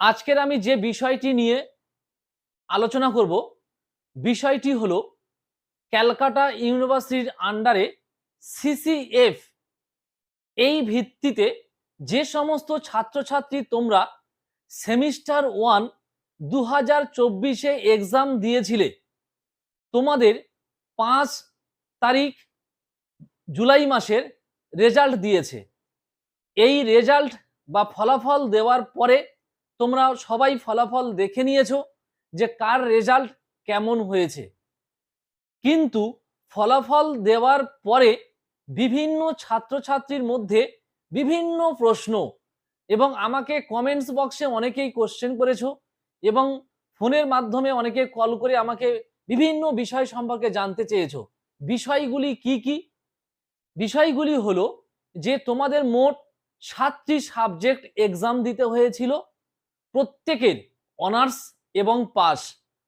আজকের আমি যে বিষয়টি নিয়ে আলোচনা করব, বিষয়টি হলো ক্যালকাটা ইউনিভার্সিটির আন্ডারে সিসিএফ এই ভিত্তিতে যে সমস্ত ছাত্রছাত্রী তোমরা সেমিস্টার ওয়ান দু হাজার চব্বিশে এক্সাম দিয়েছিলে, তোমাদের পাঁচ তারিখ জুলাই মাসের রেজাল্ট দিয়েছে। এই রেজাল্ট বা ফলাফল দেওয়ার পরে তোমরা সবাই ফলাফল দেখে নিয়েছো যে কার রেজাল্ট কেমন হয়েছে। কিন্তু ফলাফল দেওয়ার পরে বিভিন্ন ছাত্রছাত্রীর মধ্যে বিভিন্ন প্রশ্ন এবং আমাকে কমেন্টস বক্সে অনেকেই কোশ্চেন করেছ এবং ফোনের মাধ্যমে অনেকে কল করে আমাকে বিভিন্ন বিষয় সম্পর্কে জানতে চেয়েছো। বিষয়গুলি কি কি? বিষয়গুলি হলো যে তোমাদের মোট সাতটি সাবজেক্ট এক্সাম দিতে হয়েছিল। প্রত্যেকের অনার্স এবং পাস,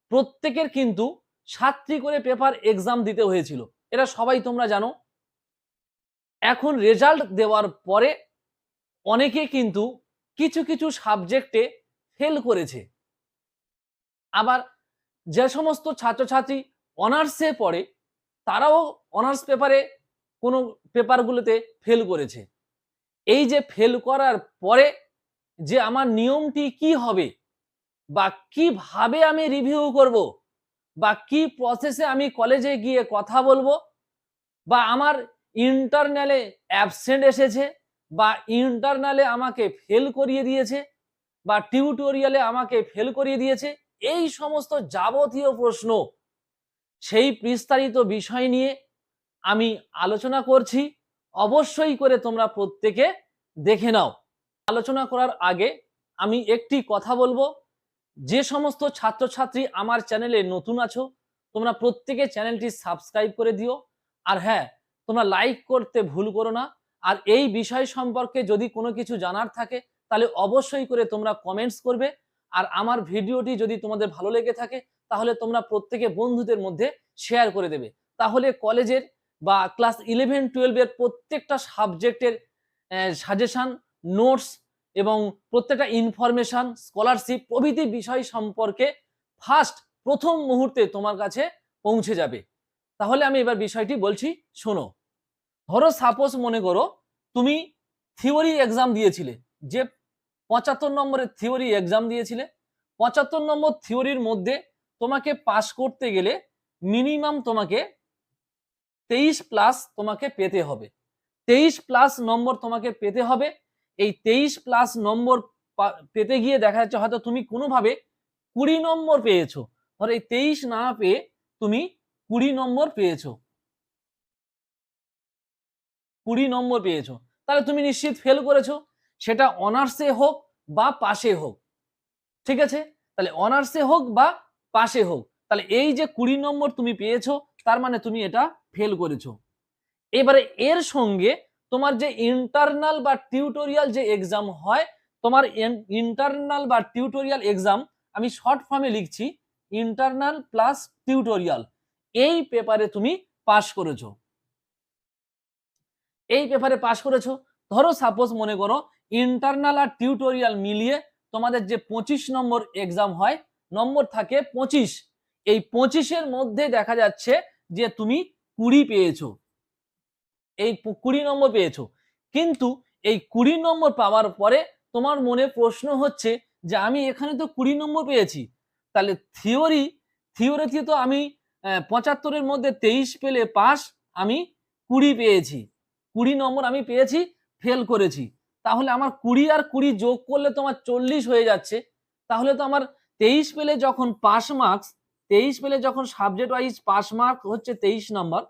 প্রত্যেকের কিন্তু সাতটি করে পেপার এক্সাম দিতে হয়েছিল। এটা সবাই তোমরা জানো। এখন রেজাল্ট দেওয়ার পরে অনেকে কিন্তু কিছু কিছু সাবজেক্টে ফেল করেছে। আবার যে সমস্ত ছাত্রছাত্রী অনার্সে পড়ে, তারাও অনার্স পেপারে কোনো পেপারগুলোতে ফেল করেছে। এই যে ফেল করার পরে যে আমার নিয়মটি কি হবে? বা কীভাবে আমি রিভিউ করব? বা কি প্রসেসে আমি কলেজে গিয়ে কথা বলব? বা আমার ইন্টারনালে অ্যাবসেন্ট এসেছে? বা ইন্টারনালে আমাকে ফেল করিয়ে দিয়েছে? বা টিউটোরিয়ালে আমাকে ফেল করিয়ে দিয়েছে? এই সমস্ত যাবতীয় প্রশ্ন, সেই বিস্তারিত বিষয় নিয়ে আমি আলোচনা করছি। অবশ্যই করে তোমরা প্রত্যেকে দেখে নাও। আলোচনা করার আগে আমি একটি কথা বলব। যে সমস্ত ছাত্রছাত্রী আমার চ্যানেলে নতুন আছো, তোমরা প্রত্যেকে চ্যানেলটি সাবস্ক্রাইব করে দিও। আর হ্যাঁ তোমরা লাইক করতে ভুল করো না। আর এই বিষয় সম্পর্কে যদি কোনো কিছু জানার থাকে, তাহলে অবশ্যই করে তোমরা কমেন্টস করবে। আর আমার ভিডিওটি যদি তোমাদের ভালো লেগে থাকে, তাহলে তোমরা প্রত্যেকে বন্ধুদের মধ্যে শেয়ার করে দেবে। তাহলে কলেজের বা ক্লাস ইলেভেন টুয়েলভের প্রত্যেকটা সাবজেক্টের সাজেশন নোটস এবং প্রত্যেকটা ইনফরমেশন, স্কলারশিপ প্রভৃতি বিষয় সম্পর্কে ফার্স্ট, প্রথম মুহূর্তে তোমার কাছে পৌঁছে যাবে। তাহলে আমি এবার বিষয়টি বলছি, শোনো। ধরো সাপোজ মনে করো তুমি থিওরি এক্সাম দিয়েছিলে, যে পঁচাত্তর নম্বরের থিওরি এক্সাম দিয়েছিলে। পঁচাত্তর নম্বর থিওরির মধ্যে তোমাকে পাস করতে গেলে মিনিমাম তোমাকে তেইশ প্লাস তোমাকে পেতে হবে। তেইশ প্লাস নম্বর তোমাকে পেতে হবে এই তেইশ প্লাস নম্বর পেতে গিয়ে দেখা যাচ্ছে হয়তো তুমি কোনোভাবে কুড়ি নম্বর পেয়েছ। ধর এই তেইশ না পেয়ে তুমি কুড়ি নম্বর পেয়েছ। কুড়ি নম্বর পেয়েছ। তাহলে তুমি নিশ্চিত ফেল করেছ। সেটা অনার্সে হোক বা পাশে হোক। ঠিক আছে? তাহলে অনার্সে হোক বা পাশে হোক। তাহলে এই যে কুড়ি নম্বর তুমি পেয়েছ, তার মানে তুমি এটা ফেল করেছ। এবারে এর সঙ্গে তোমার যে ইন্টারনাল বা টিউটোরিয়াল যে এক্সাম হয়, তোমার ইন্টারনাল বা টিউটোরিয়াল এক্সাম আমি শর্ট ফর্মে লিখছি ইন্টারনাল প্লাস টিউটোরিয়াল এই পেপারে তুমি পাশ করেছ। এই পেপারে পাশ করেছ। ধরো সাপোজ মনে করো ইন্টারনাল আর টিউটোরিয়াল মিলিয়ে তোমাদের যে পঁচিশ নম্বর এক্সাম হয়, নম্বর থাকে পঁচিশ। এই পঁচিশের মধ্যে দেখা যাচ্ছে যে তুমি কুড়ি পেয়েছ। এই কুড়ি নম্বর পেয়েছ। কিন্তু এই কুড়ি নম্বর পাওয়ার পরে তোমার মনে প্রশ্ন হচ্ছে যে আমি এখানে তো কুড়ি নম্বর পেয়েছি। তাহলে থিওরি থিওরিতে তো আমি পঁচাত্তরের মধ্যে তেইশ পেলে পাস আমি কুড়ি পেয়েছি। কুড়ি নম্বর আমি পেয়েছি ফেল করেছি। তাহলে আমার কুড়ি আর কুড়ি যোগ করলে তোমার চল্লিশ হয়ে যাচ্ছে। তাহলে তো আমার তেইশ পেলে যখন পাস মার্কস তেইশ পেলে যখন সাবজেক্ট ওয়াইজ পাস মার্ক হচ্ছে তেইশ নম্বর,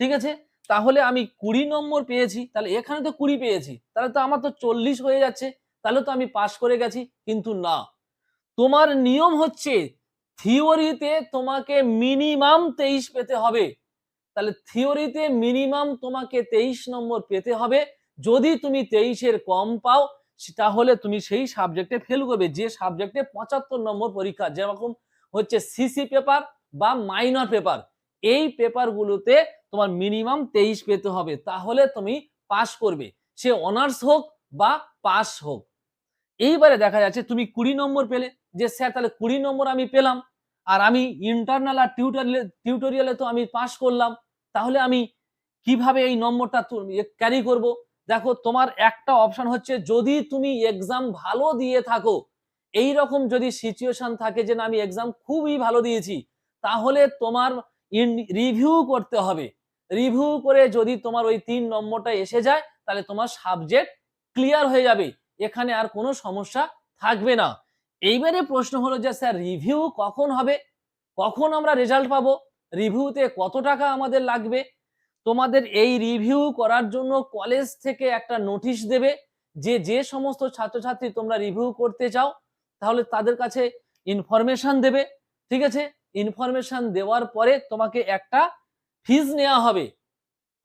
ঠিক আছে? তাহলে আমি কুড়ি নম্বর পেয়েছি, তাহলে এখানে তো কুড়ি পেয়েছি, তাহলে তো আমার তো চল্লিশ হয়ে যাচ্ছে, তাহলে তো আমি পাস করে গেছি, কিন্তু না। তোমার নিয়ম হচ্ছে থিওরিতে তোমাকে মিনিমাম তেইশ পেতে হবে, তাহলে থিওরিতে মিনিমাম তোমাকে তেইশ নম্বর পেতে হবে, যদি তুমি তেইশের কম পাও তাহলে তুমি সেই সাবজেক্টে ফেল করবে, যে সাবজেক্টে পঁচাত্তর নম্বর পরীক্ষা, যেরকম হচ্ছে সিসি পেপার বা মাইনর পেপার এই পেপারগুলোতে তোমার মিনিমাম তেইশ পেতে হবে। তাহলে তুমি পাস করবে। সে অনার্স হোক বা পাস হোক। এইবারে দেখা যাচ্ছে তুমি কুড়ি নম্বর পেলে। যে, স্যার, তাহলে কুড়ি নম্বর আমি পেলাম। আর আমি ইন্টারনাল আর টিউটোরিয়ালে টিউটোরিয়ালে তো আমি পাস করলাম। তাহলে আমি কীভাবে এই নম্বরটা ক্যারি করব? দেখো, তোমার একটা অপশন হচ্ছে, যদি তুমি এক্সাম ভালো দিয়ে থাকো এই রকম যদি সিচুয়েশন থাকে যে, না, আমি এক্সাম খুবই ভালো দিয়েছি, তাহলে তোমার রিভিউ করতে হবে। রিভিউ করে যদি তোমার ওই তিন নম্বরটা এসে যায়, তাহলে তোমার সাবজেক্ট ক্লিয়ার হয়ে যাবে। এখানে আর কোনো সমস্যা থাকবে না। এইবারে প্রশ্ন হলো যে, স্যার রিভিউ কখন হবে? কখন আমরা রেজাল্ট পাবো? রিভিউতে কত টাকা আমাদের লাগবে? তোমাদের এই রিভিউ করার জন্য কলেজ থেকে একটা নোটিশ দেবে যে যে সমস্ত ছাত্রছাত্রী তোমরা রিভিউ করতে চাও, তাহলে তাদের কাছে ইনফরমেশন দেবে। ঠিক আছে? ইনফরমেশন দেওয়ার পরে তোমাকে একটা ফিজ নেওয়া হবে।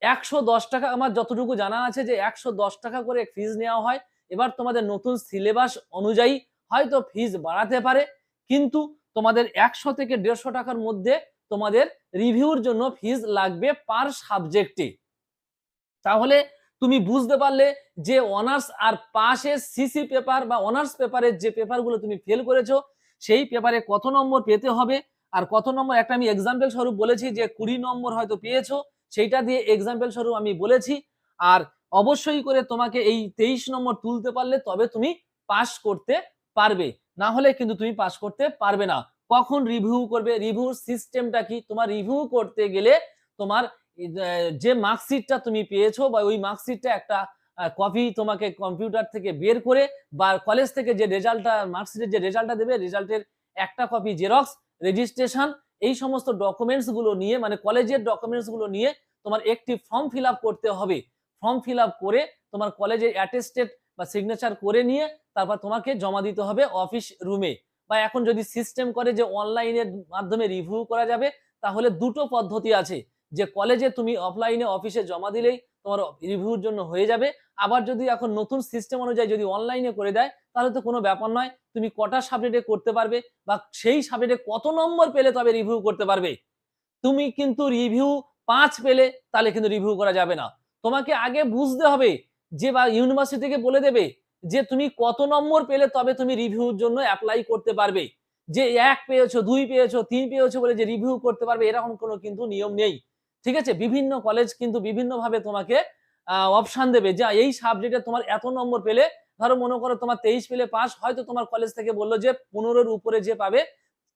একশো দশ টাকা আমার যতটুকু জানা আছে যে একশো দশ টাকা করে ফিজ নেওয়া হয়। এবার তোমাদের নতুন সিলেবাস অনুযায়ী হয়তো ফিজ বাড়াতে পারে, কিন্তু তোমাদের একশো থেকে দেড়শো টাকার মধ্যে তোমাদের রিভিউর জন্য ফিজ লাগবে পার সাবজেক্টে তাহলে তুমি বুঝতে পারলে যে অনার্স আর পাশের সিসি পেপার বা অনার্স পেপারের যে পেপারগুলো তুমি ফেল করেছ, সেই পেপারে কত নম্বর পেতে হবে আর কত নম্বর, একটা আমি এক্সাম্পল স্বরূপ বলেছি যে কুড়ি নম্বর হয়তো পেয়েছ, সেইটা দিয়ে এক্সাম্পল স্বরূপ আমি বলেছি। আর অবশ্যই করে তোমাকে এই তেইশ নম্বর তুলতে পারলে তবে তুমি পাস করতে পারবে। না হলে কিন্তু তুমি পাস করতে পারবে না। কখন রিভিউ করবে? রিভিউ সিস্টেমটা কি? তোমার রিভিউ করতে গেলে তোমার যে মার্কশিটটা তুমি পেয়েছ বা ওই মার্কশিটটা একটা কপি তোমাকে কম্পিউটার থেকে বের করে বা কলেজ থেকে যে রেজাল্টটা মার্কশিটের যে রেজাল্টটা দেবে রেজাল্টের একটা কপি জেরক্স রেজিস্ট্রেশন এই সমস্ত ডকুমেন্টসগুলো নিয়ে মানে কলেজের ডকুমেন্টসগুলো নিয়ে তোমার একটি ফর্ম ফিল করতে হবে। ফর্ম ফিল করে তোমার কলেজের অ্যাটেস্টেড বা সিগনেচার করে নিয়ে তারপর তোমাকে জমা দিতে হবে অফিস রুমে বা এখন যদি সিস্টেম করে যে অনলাইনের মাধ্যমে রিভিউ করা যাবে, তাহলে দুটো পদ্ধতি আছে। যে কলেজে তুমি অফলাইনে অফিসে জমা দিলেই তোমার রিভিউর জন্য হয়ে যাবে। আবার যদি এখন নতুন সিস্টেম অনুযায়ী যদি অনলাইনে করে দেয়, তাহলে তো কোনো ব্যাপার নয়। তুমি কটা সাবজেক্টে করতে পারবে বা সেই সাবজেক্টে কত নম্বর পেলে তবে রিভিউ করতে পারবে। তুমি কিন্তু রিভিউ পাঁচ পেলে, তাহলে কিন্তু রিভিউ করা যাবে না। তোমাকে আগে বুঝতে হবে যে বা ইউনিভার্সিটি থেকে বলে দেবে যে তুমি কত নম্বর পেলে তবে তুমি রিভিউর জন্য অ্যাপ্লাই করতে পারবে। যে এক পেয়েছ, দুই পেয়েছ, তিন পেয়েছ বলে যে রিভিউ করতে পারবে, এরকম কোনো কিন্তু নিয়ম নেই। ঠিক আছে? বিভিন্ন কলেজ কিন্তু বিভিন্নভাবে তোমাকে অপশান দেবে যে এই সাবজেক্টে তোমার এত নম্বর পেলে, ধরো মনে করো তোমার তেইশ পেলে পাস হয়তো তোমার কলেজ থেকে বলল যে পনেরোর উপরে যে পাবে,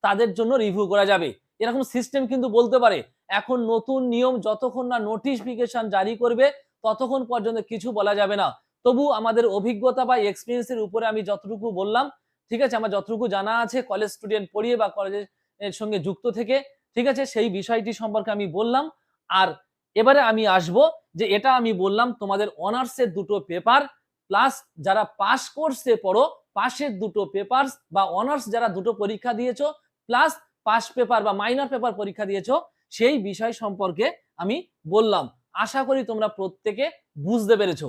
তাদের জন্য রিভিউ করা যাবে। এরকম সিস্টেম কিন্তু বলতে পারে। এখন নতুন নিয়ম যতক্ষণ না নোটিফিকেশন জারি করবে, ততক্ষণ পর্যন্ত কিছু বলা যাবে না। তবু আমাদের অভিজ্ঞতা বা এক্সপিরিয়েন্সের উপরে আমি যতটুকু বললাম, ঠিক আছে? আমার যতটুকু জানা আছে কলেজ স্টুডেন্ট পড়িয়ে বা কলেজের সঙ্গে যুক্ত থেকে, ঠিক আছে? সেই বিষয়টি সম্পর্কে আমি বললাম। আর এবারে আমি আসব যে এটা আমি বললাম তোমাদের অনার্সের দুটো পেপার প্লাস যারা পাস কোর্সে পড়ো, পাশের দুটো পেপার বা অনার্স যারা দুটো পরীক্ষা দিয়েছ প্লাস পাস পেপার বা মাইনর পেপার পরীক্ষা দিয়েছ, সেই বিষয় সম্পর্কে আমি বললাম। আশা করি তোমরা প্রত্যেকে বুঝতে পেরেছ।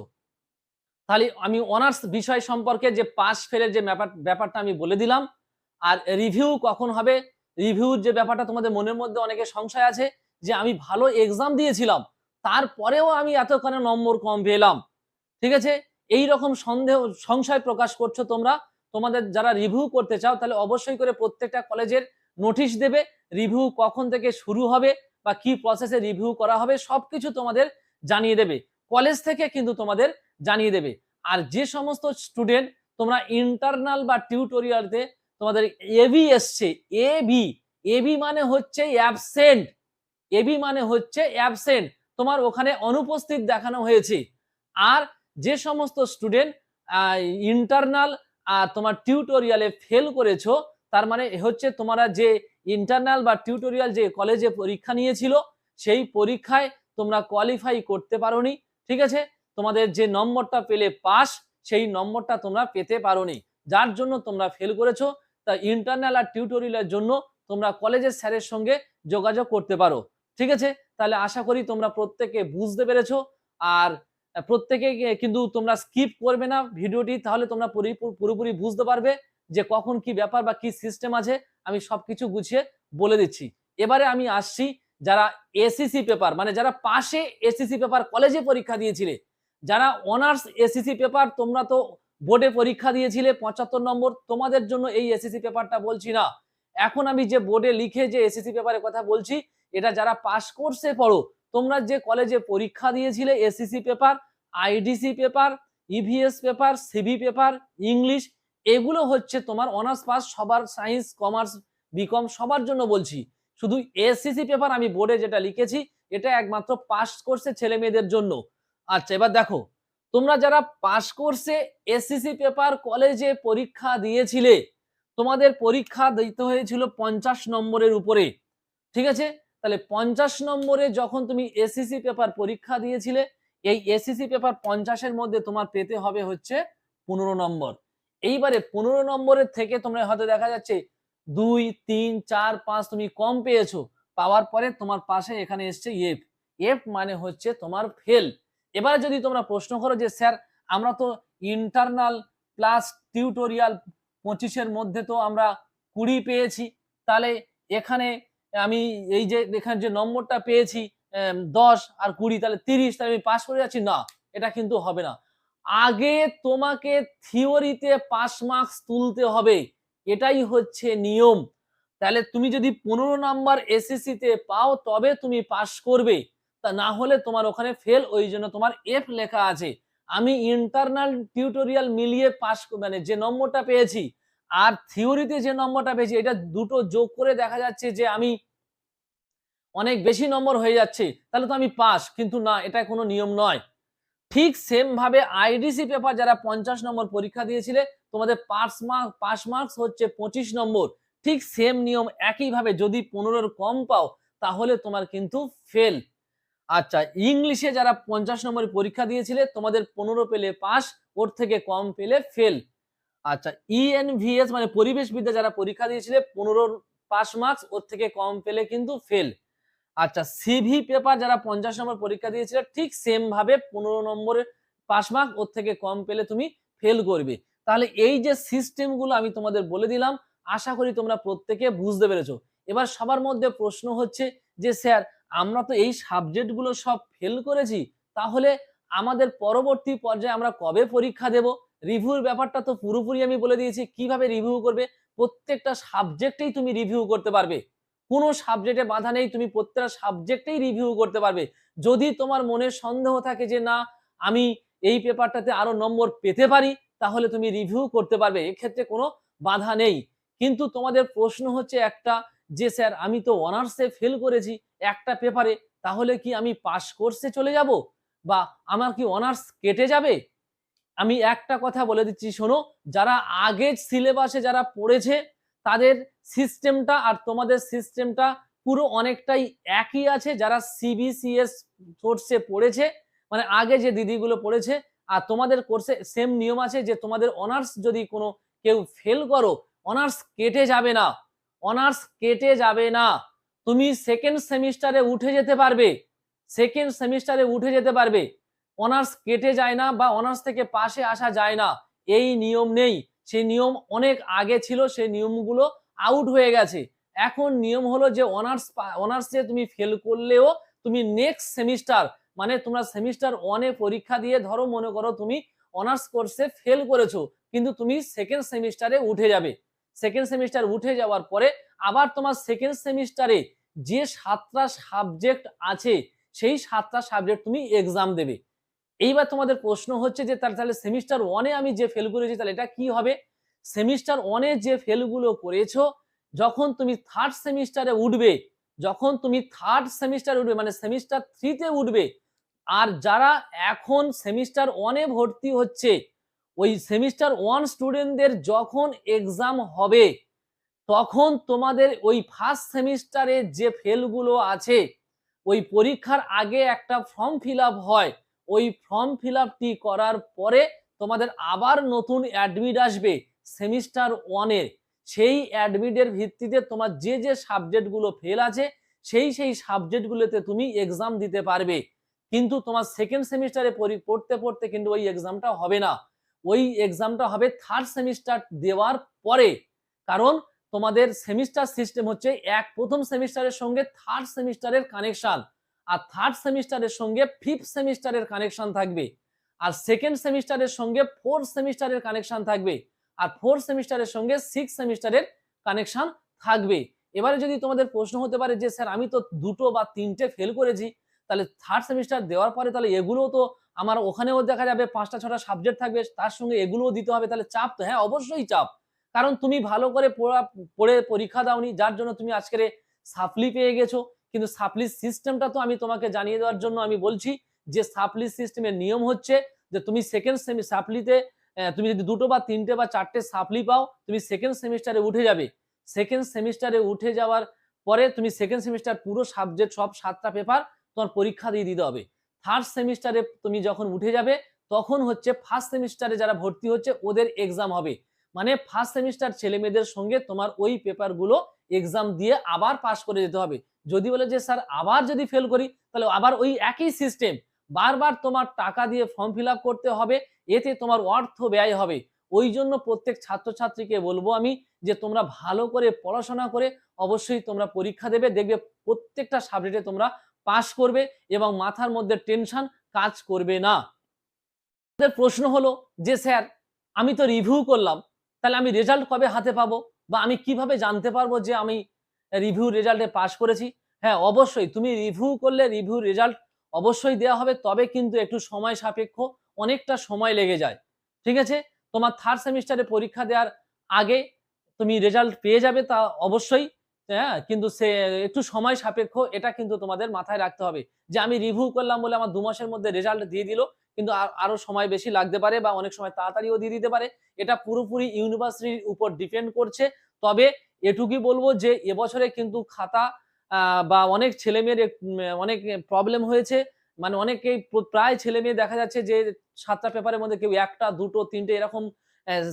তাহলে আমি অনার্স বিষয় সম্পর্কে যে পাস ফেলের যে ব্যাপার, ব্যাপারটা আমি বলে দিলাম। আর রিভিউ কখন হবে? রিভিউর যে ব্যাপারটা তোমাদের মনের মধ্যে অনেকে সংশয় আছে যে আমি ভালো এক্সাম দিয়েছিলাম, তারপরেও আমি এতখানে নম্বর কম পেলাম। ঠিক আছে? এই রকম সন্দেহ, সংশয় প্রকাশ করছ তোমরা। তোমাদের যারা রিভিউ করতে চাও, তাহলে অবশ্যই করে প্রত্যেকটা কলেজের নোটিশ দেবে রিভিউ কখন থেকে শুরু হবে বা কি প্রসেসে রিভিউ করা হবে, সবকিছু তোমাদের জানিয়ে দেবে। কলেজ থেকে কিন্তু তোমাদের জানিয়ে দেবে। আর যে সমস্ত স্টুডেন্ট তোমরা ইন্টারনাল বা টিউটোরিয়ালতে তোমাদের এবি এসছে এবি এবি মানে হচ্ছে অ্যাবসেন্ট এবি মানে হচ্ছে অ্যাবসেন্ট তোমার ওখানে অনুপস্থিত দেখানো হয়েছে। আর যে সমস্ত স্টুডেন্ট ইন্টারনাল আর তোমার টিউটোরিয়ালে ফেল করেছ, তার মানে হচ্ছে তোমরা যে ইন্টারনাল বা টিউটোরিয়াল যে কলেজে পরীক্ষা নিয়েছিল, সেই পরীক্ষায় তোমরা কোয়ালিফাই করতে পারোনি, ঠিক আছে? তোমাদের যে নম্বরটা পেলে পাস সেই নম্বরটা তোমরা পেতে পারোনি। যার জন্য তোমরা ফেল করেছ, তা ইন্টারনাল আর টিউটোরিয়ালের জন্য তোমরা কলেজের স্যারের সঙ্গে যোগাযোগ করতে পারো। ঠিক আছে? তাহলে আশা করি তোমরা প্রত্যেকে বুঝতে পেরেছ। আর প্রত্যেকে কিন্তু তোমরা স্কিপ করবে না ভিডিওটি, তাহলে তোমরা পুরোপুরি বুঝতে পারবে যে কখন কি ব্যাপার বা কি সিস্টেম আছে। আমি সবকিছু গুছিয়ে বলে দিচ্ছি। এবারে আমি আসছি যারা এসিসি পেপার মানে যারা পাশে এসিসি পেপার কলেজে পরীক্ষা দিয়েছিলে, যারা অনার্স এসিসি পেপার তোমরা তো বোর্ডে পরীক্ষা দিয়েছিলে, পঁচাত্তর নম্বর, তোমাদের জন্য এই এসিসি পেপারটা বলছি না। এখন আমি যে বোর্ডে লিখে যে এসিসি পেপারের কথা বলছি এটা যারা পাস কোর্সে পড়ো, তোমরা যে কলেজে পরীক্ষা দিয়েছিলে SSC paper IDC paper EVS paper CV paper English এগুলো হচ্ছে তোমার অনার্স পাস সবার সায়েন্স কমার্স বিকম সবার জন্য বলছি। শুধু এসসিসি পেপার আমি বোর্ডে যেটা লিখেছি, এটা একমাত্র পাস কোর্সে ছেলে মেয়েদের জন্য। আচ্ছা এবার দেখো, তোমরা যারা পাস কোর্সে এসসিসি পেপার কলেজে পরীক্ষা দিয়েছিলে, তোমাদের পরীক্ষা দিতে হয়েছিল পঞ্চাশ নম্বরের উপরে, ঠিক আছে? তাহলে পঞ্চাশ নম্বরে যখন তুমি এসিসি পেপার পরীক্ষা দিয়েছিলে, এই এসিসি পেপার পঞ্চাশের মধ্যে তোমার পেতে হবে হচ্ছে পনেরো নম্বর। এইবারে পনেরো নম্বরের থেকে তোমরা হয়তো দেখা যাচ্ছে দুই, তিন, চার, পাঁচ তুমি কম পেয়েছ, পাওয়ার পরে তোমার পাশে এখানে এসছে এফ এফ মানে হচ্ছে তোমার ফেল এবারে যদি তোমরা প্রশ্ন করো যে, স্যার, আমরা তো ইন্টারনাল প্লাস টিউটোরিয়াল পঁচিশের মধ্যে তো আমরা কুড়ি পেয়েছি, তাহলে এখানে আমি এই যে এখানে যে নম্বরটা পেয়েছি দশ আর কুড়ি, তাহলে তিরিশ, তাহলে আমি পাশ করে যাচ্ছি? না, এটা কিন্তু হবে না। আগে তোমাকে থিওরিতে পাস মার্কস তুলতে হবে। এটাই হচ্ছে নিয়ম। তাহলে তুমি যদি পনেরো নাম্বার এসএসসি তে পাও, তবে তুমি পাস করবে। তা না হলে তোমার ওখানে ফেল ওই জন্য তোমার এফ লেখা আছে। আমি ইন্টারনাল টিউটোরিয়াল মিলিয়ে পাস মানে যে নম্বরটা পেয়েছি আর থিওরিতে যে নম্বরটা পেয়েছি, এটা দুটো যোগ করে দেখা যাচ্ছে যে আমি অনেক বেশি নম্বর হয়ে যাচ্ছে, তাহলে তো আমি পাস, কিন্তু না, এটা কোনো নিয়ম নয়। ঠিক সেম ভাবে আইডিসি পেপার যারা পঞ্চাশ নম্বর পরীক্ষা দিয়েছিলে, তোমাদের পাস মার্ক, পাস মার্কস হচ্ছে পঁচিশ নম্বর। ঠিক সেম নিয়ম একইভাবে যদি পনেরোর কম পাও, তাহলে তোমার কিন্তু ফেল আচ্ছা ইংলিশে যারা পঞ্চাশ নম্বর পরীক্ষা দিয়েছিলে, তোমাদের পনেরো পেলে পাস, ওর থেকে কম পেলে ফেল আচ্ছা ইএনভিএস মানে পরিবেশ বিদ্যা যারা পরীক্ষা দিয়েছিলে, পনেরো পাস মার্কস ওর থেকে কম পেলে কিন্তু ফেল আচ্ছা সিভি পেপার যারা পঞ্চাশ নম্বর পরীক্ষা দিয়েছিলে, ঠিক সেম ভাবে পনেরো নম্বরের পাস মার্ক ওর থেকে কম পেলে তুমি ফেল করবে। তাহলে এই যে সিস্টেমগুলো আমি তোমাদের বলে দিলাম, আশা করি তোমরা প্রত্যেকে বুঝতে পেরেছ। এবার সবার মধ্যে প্রশ্ন হচ্ছে যে, স্যার, আমরা তো এই সাবজেক্টগুলো সব ফেল করেছি, তাহলে আমাদের পরবর্তী পর্যায়ে আমরা কবে পরীক্ষা দেব? রিভিউর ব্যাপারটা তো পুরোপুরি আমি বলে দিয়েছি, কীভাবে রিভিউ করবে, প্রত্যেকটা সাবজেক্টেই তুমি রিভিউ করতে পারবে। কোনো সাবজেক্টে বাধা নেই, তুমি প্রত্যেকটা সাবজেক্টেই রিভিউ করতে পারবে। যদি তোমার মনে সন্দেহ থাকে যে, না, আমি এই পেপারটাতে আরও নম্বর পেতে পারি তাহলে তুমি রিভিউ করতে পারবে। এক্ষেত্রে কোনো বাধা নেই। কিন্তু তোমাদের প্রশ্ন হচ্ছে একটা, যে স্যার, আমি তো অনার্সে ফেল করেছি একটা পেপারে তাহলে কি আমি পাস কোর্সে চলে যাব? বা আমার কি অনার্স কেটে যাবে? আমি একটা কথা বলে দিচ্ছি, শোনো, যারা আগের সিলেবাসে যারা পড়েছে, তাদের সিস্টেমটা আর তোমাদের সিস্টেমটা পুরো অনেকটাই একই আছে। যারা সিবিসিএস কোর্সে পড়েছে মানে আগে যে দিদিগুলো পড়েছে, আর তোমাদের কোর্সে সেম নিয়ম আছে যে তোমাদের অনার্স যদি কোনো কেউ ফেল করো অনার্স কেটে যাবে না অনার্স কেটে যাবে না। তুমি সেকেন্ড সেমিস্টারে উঠে যেতে পারবে সেকেন্ড সেমিস্টারে উঠে যেতে পারবে। অনার্স কেটে যায় না বা অনার্স থেকে পাশে আসা যায় না। এই নিয়ম নেই। সেই নিয়ম অনেক আগে ছিল সেই নিয়মগুলো আউট হয়ে গেছে। এখন নিয়ম হলো যে অনার্স অনার্সে তুমি ফেল করলেও তুমি নেক্সট সেমিস্টার মানে তোমরা সেমিস্টার ওয়ানে পরীক্ষা দিয়ে ধরো, মনে করো তুমি অনার্স কোর্সে ফেল করেছ, কিন্তু তুমি সেকেন্ড সেমিস্টারে উঠে যাবে। সেকেন্ড সেমিস্টার উঠে যাওয়ার পরে আবার তোমার সেকেন্ড সেমিস্টারে যে সাতটা সাবজেক্ট আছে, সেই সাতটা সাবজেক্ট তুমি এক্সাম দেবে। এইবার তোমাদের প্রশ্ন হচ্ছে যে তাহলে তাহলে সেমিস্টার ওয়ানে আমি যে ফেল করেছি, তাহলে এটা কি হবে? সেমিস্টার ওয়ানে যে ফেলগুলো করেছ, যখন তুমি থার্ড সেমিস্টারে উঠবে, যখন তুমি থার্ড সেমিস্টারে উঠবে মানে সেমিস্টার থ্রিতে উঠবে, আর যারা এখন সেমিস্টার ওয়ানে ভর্তি হচ্ছে, ওই সেমিস্টার ওয়ান স্টুডেন্টদের যখন এক্সাম হবে, তখন তোমাদের ওই ফার্স্ট সেমিস্টারে যে ফেলগুলো আছে, ওই পরীক্ষার আগে একটা ফর্ম ফিল হয়। ওই ফর্ম ফিল করার পরে তোমাদের আবার নতুন অ্যাডমিট আসবে সেমিস্টার ওয়ানের সেই অ্যাডমিটের ভিত্তিতে তোমার যে যে সাবজেক্টগুলো ফেল আছে, সেই সেই সাবজেক্টগুলোতে তুমি এক্সাম দিতে পারবে। কিন্তু তোমার সেকেন্ড সেমিস্টারে পড়তে পড়তে কিন্তু ওই এক্সামটা হবে না। ওই এক্সামটা হবে থার্ড সেমিস্টার দেওয়ার পরে। কারণ তোমাদের সেমিস্টার সিস্টেম হচ্ছে এক প্রথম সেমিস্টারের সঙ্গে থার্ড সেমিস্টারের কানেকশন আর থার্ড সেমিস্টারের সঙ্গে ফিফথ সেমিস্টারের কানেকশন থাকবে। আর সেকেন্ড সেমিস্টারের সঙ্গে ফোর্থ সেমিস্টারের কানেকশন থাকবে। আর ফোর্থ সেমিস্টারের সঙ্গে সিক্স সেমিস্টারের কানেকশন থাকবে। এবারে যদি তোমাদের প্রশ্ন হতে পারে যে, স্যার, আমি তো দুটো বা তিনটে ফেল করেছি, তাহলে থার্ড সেমিস্টার দেওয়ার পরে তাহলে এগুলোও তো আমার ওখানেও দেখা যাবে পাঁচটা, ছটা সাবজেক্ট থাকবে, তার সঙ্গে এগুলোও দিতে হবে, তাহলে চাপ তো? হ্যাঁ অবশ্যই চাপ। কারণ তুমি ভালো করে পড়া, পড়ে পরীক্ষা দাওনি, যার জন্য তুমি আজকের সাপ্লি পেয়ে গেছো। কিন্তু সাপ্লি সিস্টেমটা তো আমি তোমাকে জানিয়ে দেওয়ার জন্য আমি বলছি যে সাপ্লি সিস্টেমের নিয়ম হচ্ছে যে তুমি সেকেন্ড সেমি সাপ্লিতে তুমি যদি দুটো বা তিনটে বা চারটে সাপ্লি পাও, তুমি সেকেন্ড সেমিস্টারে উঠে যাবে। সেকেন্ড সেমিস্টারে উঠে যাওয়ার পরে তুমি সেকেন্ড সেমিস্টার পুরো সাবজেক্ট সব সাতটা পেপার তোমার পরীক্ষা দিয়ে দিতে হবে। থার্ড সেমিস্টারে তুমি যখন উঠে যাবে, তখন হচ্ছে ফার্স্ট সেমিস্টারে যারা ভর্তি হচ্ছে, ওদের এক্সাম হবে। মানে ফার্স্ট সেমিস্টার ছেলে মেয়েদের সঙ্গে তোমার ওই পেপারগুলো এক্সাম দিয়ে আবার পাশ করে যেতে হবে। যদি বলে যে, স্যার, আবার যদি ফেল করি, তাহলে আবার ওই একই সিস্টেম বারবার তোমার টাকা দিয়ে ফর্ম ফিল করতে হবে, এতে তোমার অর্থ ব্যয় হবে। ওই জন্য প্রত্যেক ছাত্রছাত্রীকে বলব আমি যে, তোমরা ভালো করে পড়াশোনা করে অবশ্যই তোমরা পরীক্ষা দেবে, দেখবে প্রত্যেকটা সাবজেক্টে তোমরা পাস করবে এবং মাথার মধ্যে টেনশন কাজ করবে না। প্রশ্ন হলো যে, স্যার, আমি তো রিভিউ করলাম, তাহলে আমি রেজাল্ট কবে হাতে পাবো? বা আমি কীভাবে জানতে পারব যে, আমি রিভিউ রেজাল্টে পাশ করেছি। হ্যাঁ অবশ্যই তুমি রিভিউ করলে রিভিউ রেজাল্ট অবশ্যই দেওয়া হবে, তবে কিন্তু একটু সময় সাপেক্ষ, অনেকটা সময় লেগে যায়। ঠিক আছে? তোমার থার্ড সেমিস্টারে পরীক্ষা দেওয়ার আগে তুমি রেজাল্ট পেয়ে যাবে তা অবশ্যই হ্যাঁ কিন্তু সে একটু সময় সাপেক্ষ, এটা কিন্তু তোমাদের মাথায় রাখতে হবে। যে আমি রিভিউ করলাম বলে আমার দু মাসের মধ্যে রেজাল্ট দিয়ে দিল, কিন্তু আরও সময় বেশি লাগতে পারে বা অনেক সময় তাড়াতাড়িও দিয়ে দিতে পারে। এটা পুরোপুরি ইউনিভার্সিটির উপর ডিপেন্ড করছে, তবে এটুকুই বলব যে এবছরে কিন্তু খাতা বা অনেক ছেলে মেয়ের অনেক প্রবলেম হয়েছে। মানে অনেকেই প্রায় ছেলে মেয়ে দেখা যাচ্ছে যে সাতটা পেপারের মধ্যে কেউ একটা, দুটো, তিনটে এরকম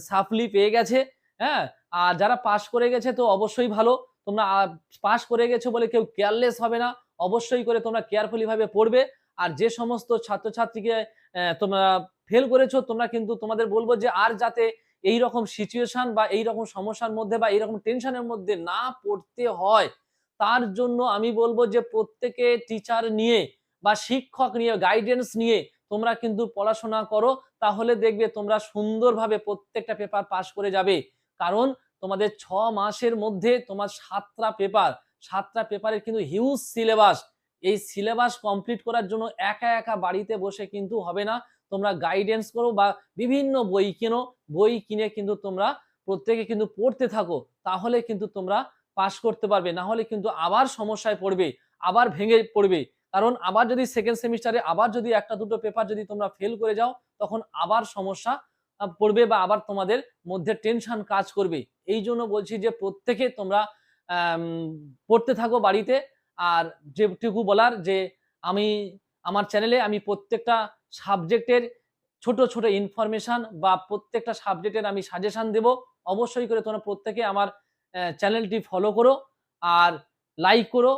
সাফলি পেয়ে গেছে হ্যাঁ? আর যারা পাস করে গেছে তো অবশ্যই ভালো। তোমরা পাস করে গেছো বলে কেউ কেয়ারলেস হবে না। অবশ্যই করে তোমরা কেয়ারফুলি ভাবে পড়বে। আর যে সমস্ত ছাত্রছাত্রীকে তোমরা ফেল করেছ, তোমরা কিন্তু তোমাদের বলব যে আর যাতে এই রকম সিচুয়েশন বা এই রকম সমস্যার মধ্যে বা এই রকম টেনশনের মধ্যে না পড়তে হয়, তার জন্য আমি বলব যে প্রত্যেকে টিচার নিয়ে বা শিক্ষক নিয়ে গাইডেন্স নিয়ে তোমরা কিন্তু পড়াশোনা করো, তাহলে দেখবে তোমরা সুন্দরভাবে প্রত্যেকটা পেপার পাশ করে যাবে। কারণ তোমাদের ছ মাসের মধ্যে তোমার সাতটা পেপার সাতটা পেপারের কিন্তু হিউজ সিলেবাস এই সিলেবাস কমপ্লিট করার জন্য একা একা বাড়িতে বসে কিন্তু হবে না। তোমরা গাইডেন্স করো বা বিভিন্ন বই কেনো, বই কিনে কিন্তু তোমরা প্রত্যেকে কিন্তু পড়তে থাকো, তাহলে কিন্তু তোমরা পাশ করতে পারবে। না হলে কিন্তু আবার সমস্যায় পড়বে, আবার ভেঙে পড়বে। কারণ আবার যদি সেকেন্ড সেমিস্টারে আবার যদি একটা দুটো পেপার যদি তোমরা ফেল করে যাও, তখন আবার সমস্যা পড়বে বা আবার তোমাদের মধ্যে টেনশন কাজ করবে। এই জন্য বলছি যে প্রত্যেকে তোমরা পড়তে থাকো বাড়িতে। আর যেটুকু বলার যে আমি, আমার চ্যানেলে আমি প্রত্যেকটা সাবজেক্টের ছোট ছোট ইনফরমেশান বা প্রত্যেকটা সাবজেক্টের আমি সাজেশান দেব। অবশ্যই করে তোমরা প্রত্যেকে আমার চ্যানেলটি ফলো করো আর লাইক করো।